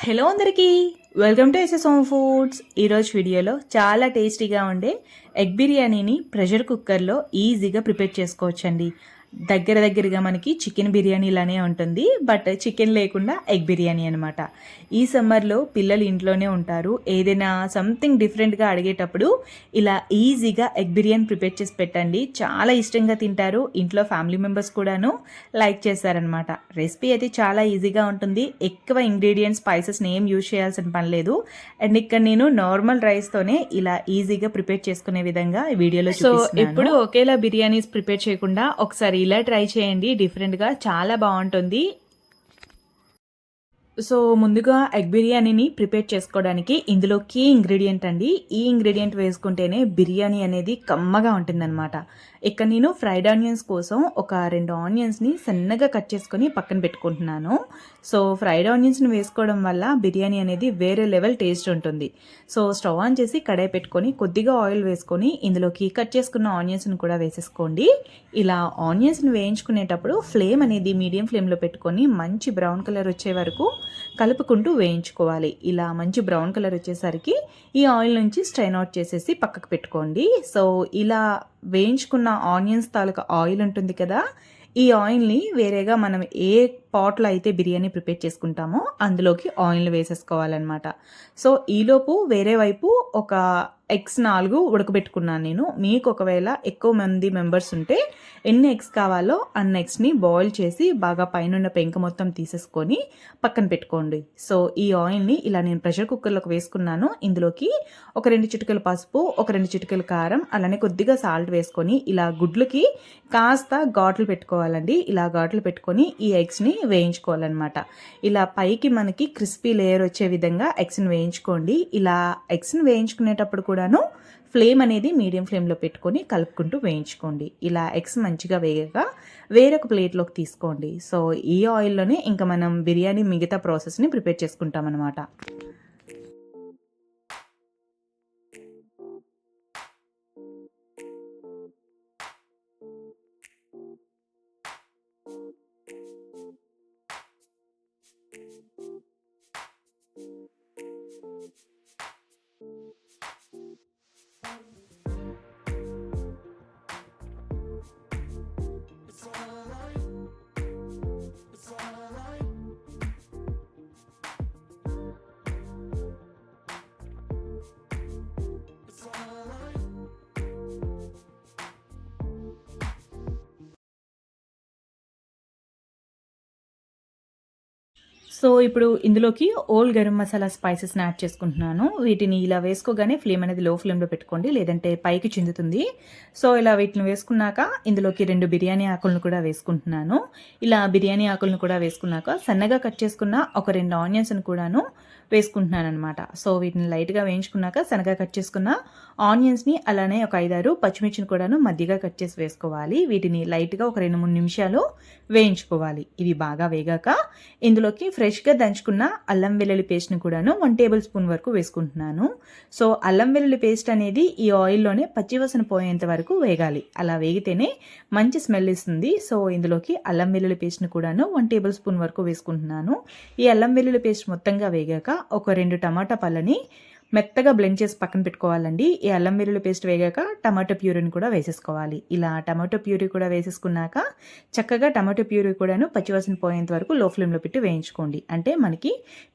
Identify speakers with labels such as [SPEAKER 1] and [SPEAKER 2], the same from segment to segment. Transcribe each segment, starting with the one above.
[SPEAKER 1] Hello అందరికీ. Welcome to SS home foods ఈరోజు వీడియోలో చాలా టేస్టీగా ఉండే ఎగ్ బిర్యానీని ప్రెషర్ కుక్కర్లో ఈజీగా ప్రిపేర్ చేసుకోవచ్చండి. దగ్గర దగ్గరగా మనకి చికెన్ బిర్యానీ లానే ఉంటుంది బట్ చికెన్ లేకుండా ఎగ్ బిర్యానీ అనమాట ఈ సమ్మర్లో పిల్లలు ఇంట్లోనే ఉంటారు. ఏదైనా సంథింగ్ డిఫరెంట్గా అడిగేటప్పుడు ఇలా ఈజీగా ఎగ్ బిర్యానీ ప్రిపేర్ చేసి పెట్టండి. చాలా ఇష్టంగా తింటారు. ఇంట్లో ఫ్యామిలీ మెంబర్స్ కూడాను లైక్ చేశారనమాట రెసిపీ అయితే చాలా ఈజీగా ఉంటుంది. ఎక్కువ ఇంగ్రీడియంట్స్ స్పైసెస్ని ఏం యూజ్ చేయాల్సిన పని లేదు. అండ్ ఇక్కడ నేను నార్మల్ రైస్తోనే ఇలా ఈజీగా ప్రిపేర్ చేసుకునే విధంగా వీడియోలో సో ఎప్పుడు ఒకేలా బిర్యానీస్ ప్రిపేర్ చేయకుండా ఒకసారి ఇలా ట్రై చేయండి. డిఫరెంట్గా చాలా బాగుంటుంది. సో ముందుగా ఎగ్ బిర్యానీని ప్రిపేర్ చేసుకోవడానికి ఇందులో కీ ఇంగ్రీడియంట్ అండి. ఈ ఇంగ్రీడియంట్ వేసుకుంటేనే బిర్యానీ అనేది కమ్మగా ఉంటుందన్నమాట. ఇక్కడ నేను ఫ్రైడ్ ఆనియన్స్ కోసం ఒక రెండు ఆనియన్స్ని సన్నగా కట్ చేసుకొని పక్కన పెట్టుకుంటున్నాను. సో ఫ్రైడ్ ఆనియన్స్ని వేసుకోవడం వల్ల బిర్యానీ అనేది వేరే లెవెల్ టేస్ట్ ఉంటుంది. సో స్టవ్ ఆన్ చేసి కడాయి పెట్టుకొని కొద్దిగా ఆయిల్ వేసుకొని ఇందులోకి కట్ చేసుకున్న ఆనియన్స్ని కూడా వేసేసుకోండి. ఇలా ఆనియన్స్ని వేయించుకునేటప్పుడు ఫ్లేమ్ అనేది మీడియం ఫ్లేమ్లో పెట్టుకొని మంచి బ్రౌన్ కలర్ వచ్చే వరకు కలుపుకుంటూ వేయించుకోవాలి. ఇలా మంచి బ్రౌన్ కలర్ వచ్చేసరికి ఈ ఆయిల్ నుంచి స్ట్రైన్ అవుట్ చేసేసి పక్కకు పెట్టుకోండి. సో ఇలా వేయించుకున్న ఆనియన్స్ తాలూకా ఆయిల్ ఉంటుంది కదా ఈ ఆయిల్ని వేరేగా మనం ఏ పాట్లో అయితే బిర్యానీ ప్రిపేర్ చేసుకుంటామో అందులోకి ఆయిల్ వేసేసుకోవాలన్నమాట. సో ఈలోపు వేరే వైపు ఒక ఎగ్స్ నాలుగు ఉడకబెట్టుకున్నాను నేను. మీకు ఒకవేళ ఎక్కువ మంది మెంబర్స్ ఉంటే ఎన్ని ఎగ్స్ కావాలో అన్ని ఎగ్స్ని బాయిల్ చేసి బాగా పైన పెంక మొత్తం తీసేసుకొని పక్కన పెట్టుకోండి. సో ఈ ఆయిల్ని ఇలా నేను ప్రెషర్ కుక్కర్లోకి వేసుకున్నాను. ఇందులోకి ఒక రెండు చిటికల పసుపు ఒక రెండు చిటికల కారం అలానే కొద్దిగా సాల్ట్ వేసుకొని ఇలా గుడ్లకి కాస్త ఘాట్లు పెట్టుకోవాలండి. ఇలా ఘాట్లు పెట్టుకొని ఈ ఎగ్స్ని వేయించుకోవాలన్నమాట. ఇలా పైకి మనకి క్రిస్పీ లేయర్ వచ్చే విధంగా ఎగ్స్ని వేయించుకోండి. ఇలా ఎగ్స్ని వేయించుకునేటప్పుడు కూడాను ఫ్లేమ్ అనేది మీడియం ఫ్లేమ్లో పెట్టుకొని కలుపుకుంటూ వేయించుకోండి. ఇలా ఎగ్స్ మంచిగా వేయగా వేరొక ప్లేట్లోకి తీసుకోండి. సో ఈ ఆయిల్లోనే ఇంకా మనం బిర్యానీ మిగతా ప్రాసెస్ని ప్రిపేర్ చేసుకుంటాం అనమాట సో ఇప్పుడు ఇందులోకి ఓల్డ్ గరం మసాలా స్పైసెస్ని యాడ్ చేసుకుంటున్నాను. వీటిని ఇలా వేసుకోగానే ఫ్లేమ్ అనేది లో ఫ్లేమ్లో పెట్టుకోండి. లేదంటే పైకి చిందుతుంది. సో ఇలా వీటిని వేసుకున్నాక ఇందులోకి రెండు బిర్యానీ ఆకులను కూడా వేసుకుంటున్నాను. ఇలా బిర్యానీ ఆకులను కూడా వేసుకున్నాక సన్నగా కట్ చేసుకున్న ఒక రెండు ఆనియన్స్ని కూడాను వేసుకుంటున్నాను అనమాట సో వీటిని లైట్గా వేయించుకున్నాక సన్నగా కట్ చేసుకున్న ఆనియన్స్ని అలానే ఒక ఐదారు పచ్చిమిర్చిని కూడాను మధ్యగా కట్ చేసి వేసుకోవాలి. వీటిని లైట్గా ఒక రెండు మూడు నిమిషాలు వేయించుకోవాలి. ఇవి బాగా వేగాక ఇందులోకి ఫ్రెష్గా దంచుకున్న అల్లం వెల్లుల్లి పేస్ట్ని కూడాను వన్ టేబుల్ స్పూన్ వరకు వేసుకుంటున్నాను. సో అల్లం వెల్లుల్లి పేస్ట్ అనేది ఈ ఆయిల్లోనే పచ్చివసన పోయేంత వరకు వేగాలి. అలా వేగితేనే మంచి స్మెల్ ఇస్తుంది. సో ఇందులోకి అల్లం వెల్లుల్లి పేస్ట్ని కూడాను వన్ టేబుల్ స్పూన్ వరకు వేసుకుంటున్నాను. ఈ అల్లం వెల్లుల్లి పేస్ట్ మొత్తంగా వేగాక ఒక రెండు టమాటా పళ్ళని మెత్తగా బ్లెండ్ చేసి పక్కన పెట్టుకోవాలండి. ఈ అల్లం వెల్లుల్లి పేస్ట్ వేగాక టమాటో ప్యూరీని కూడా వేసేసుకోవాలి. ఇలా టమాటో ప్యూరీ కూడా వేసేసుకున్నాక చక్కగా టమాటో ప్యూరీ కూడాను పచ్చివాసన పోయేంత వరకు లో ఫ్లేమ్లో పెట్టి వేయించుకోండి. అంటే మనకి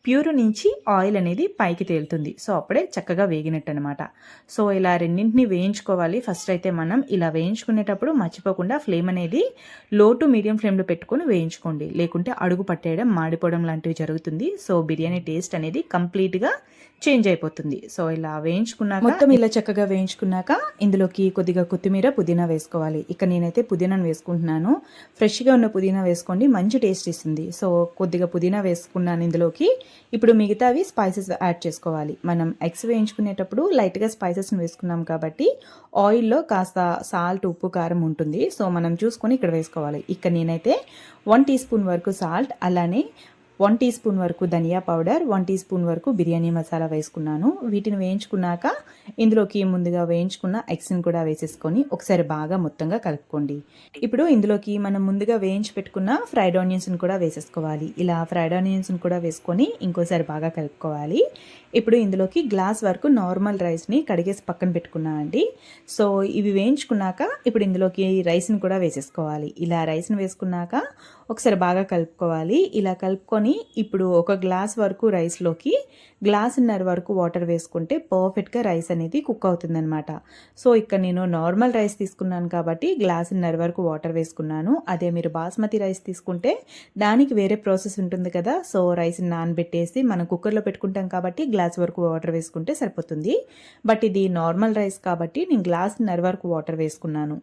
[SPEAKER 1] ప్యూరీ నుంచి ఆయిల్ అనేది పైకి తేలుతుంది. సో అప్పుడే చక్కగా వేగినట్టు అనమాట సో ఇలా రెండింటిని వేయించుకోవాలి. ఫస్ట్ అయితే మనం ఇలా వేయించుకునేటప్పుడు మర్చిపోకుండా ఫ్లేమ్ అనేది లో టు మీడియం ఫ్లేమ్లో పెట్టుకొని వేయించుకోండి. లేకుంటే అడుగు పట్టేయడం మాడిపోవడం లాంటివి జరుగుతుంది. సో బిర్యానీ టేస్ట్ అనేది కంప్లీట్గా చేంజ్ అయిపోతుంది. సో ఇలా వేయించుకున్నాక మొత్తం ఇలా చక్కగా వేయించుకున్నాక ఇందులోకి కొద్దిగా కొత్తిమీర పుదీనా వేసుకోవాలి. ఇక నేనైతే పుదీనాను వేసుకుంటున్నాను. ఫ్రెష్గా ఉన్న పుదీనా వేసుకోండి. మంచి టేస్ట్ ఇస్తుంది. సో కొద్దిగా పుదీనా వేసుకున్నాను ఇందులోకి. ఇప్పుడు మిగతావి స్పైసెస్ యాడ్ చేసుకోవాలి. మనం ఎగ్స్ వేయించుకునేటప్పుడు లైట్గా స్పైసెస్ని వేసుకున్నాం కాబట్టి ఆయిల్లో కాస్త సాల్ట్ ఉప్పు కారం ఉంటుంది. సో మనం చూసుకొని ఇక్కడ వేసుకోవాలి. ఇక్కడ నేనైతే వన్ టీ స్పూన్ వరకు సాల్ట్ అలానే వన్ టీ స్పూన్ వరకు ధనియా పౌడర్ వన్ టీ స్పూన్ వరకు బిర్యానీ మసాలా వేసుకున్నాను. వీటిని వేయించుకున్నాక ఇందులోకి ముందుగా వేయించుకున్న ఎగ్స్ని కూడా వేసేసుకొని ఒకసారి బాగా మొత్తంగా కలుపుకోండి. ఇప్పుడు ఇందులోకి మనం ముందుగా వేయించి పెట్టుకున్న ఫ్రైడ్ ఆనియన్స్ని కూడా వేసేసుకోవాలి. ఇలా ఫ్రైడ్ ఆనియన్స్ని కూడా వేసుకొని ఇంకోసారి బాగా కలుపుకోవాలి. ఇప్పుడు ఇందులోకి గ్లాస్ వరకు నార్మల్ రైస్ని కడిగేసి పక్కన పెట్టుకున్నా అండి. సో ఇవి వేయించుకున్నాక ఇప్పుడు ఇందులోకి రైస్ని కూడా వేసేసుకోవాలి. ఇలా రైస్ని వేసుకున్నాక ఒకసారి బాగా కలుపుకోవాలి. ఇలా కలుపుకొని ఇప్పుడు ఒక గ్లాస్ వరకు రైస్లోకి గ్లాసున్నర వరకు వాటర్ వేసుకుంటే పర్ఫెక్ట్గా రైస్ అనేది కుక్ అవుతుందన్నమాట. సో ఇక్కడ నేను నార్మల్ రైస్ తీసుకున్నాను కాబట్టి గ్లాసున్నర వరకు వాటర్ వేసుకున్నాను. అదే మీరు బాస్మతి రైస్ తీసుకుంటే దానికి వేరే ప్రాసెస్ ఉంటుంది కదా. సో రైస్ నానబెట్టేసి మనం కుక్కర్లో పెట్టుకుంటాం కాబట్టి గ్లాస్ వరకు వాటర్ వేసుకుంటే సరిపోతుంది. బట్ ఇది నార్మల్ రైస్ కాబట్టి నేను గ్లాసున్నర వరకు వాటర్ వేసుకున్నాను.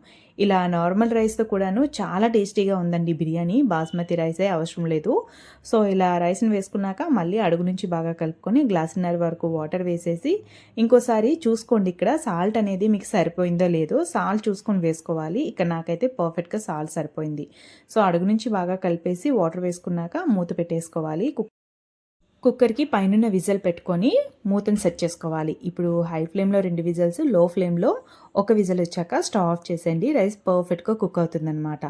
[SPEAKER 1] ఇలా నార్మల్ రైస్తో కూడాను చాలా టేస్టీగా ఉందండి బిర్యానీ. బాస్మతి రైసే అవసరం లేదు. సో ఇలా రైస్ని వేసుకున్నాక మళ్ళీ అడుగు నుంచి బాగా కలుపుకొని గ్లాసున్నర వరకు వాటర్ వేసేసి ఇంకోసారి చూసుకోండి ఇక్కడ సాల్ట్ అనేది మీకు సరిపోయిందో లేదో. సాల్ట్ చూసుకొని వేసుకోవాలి. ఇక్కడ నాకైతే పర్ఫెక్ట్గా సాల్ట్ సరిపోయింది. సో అడుగు నుంచి బాగా కలిపేసి వాటర్ వేసుకున్నాక మూత పెట్టేసుకోవాలి. కుక్కర్కి పైన విజిల్ పెట్టుకొని మూతను సెట్ చేసుకోవాలి. ఇప్పుడు హై ఫ్లేమ్లో రెండు విజిల్స్లో ఫ్లేమ్లో ఒక విజిల్ వచ్చాక స్టవ్ ఆఫ్ చేసేయండి. రైస్ పర్ఫెక్ట్గా కుక్ అవుతుందన్నమాట.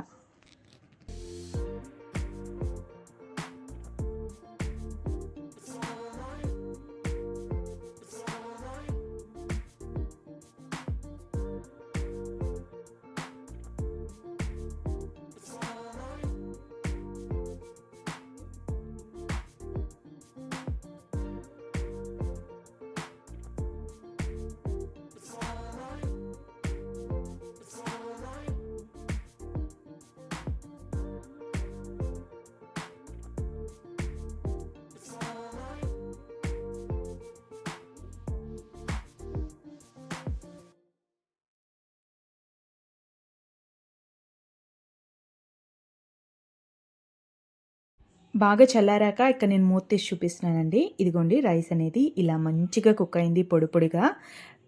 [SPEAKER 1] బాగా చల్లారాక ఇక్కడ నేను మూత తీసి చూపిస్తున్నానండి. ఇదిగోండి రైస్ అనేది ఇలా మంచిగా కుక్ అయింది పొడి పొడిగా.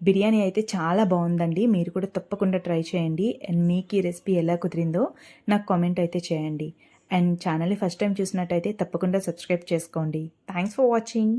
[SPEAKER 1] బిర్యానీ అయితే చాలా బాగుందండి. మీరు కూడా తప్పకుండా ట్రై చేయండి. అండ్ మీకు ఈ రెసిపీ ఎలా కుదిరిందో నాకు కామెంట్ అయితే చేయండి. అండ్ ఛానల్ని ఫస్ట్ టైం చూసినట్టయితే తప్పకుండా సబ్స్క్రైబ్ చేసుకోండి. Thanks for watching.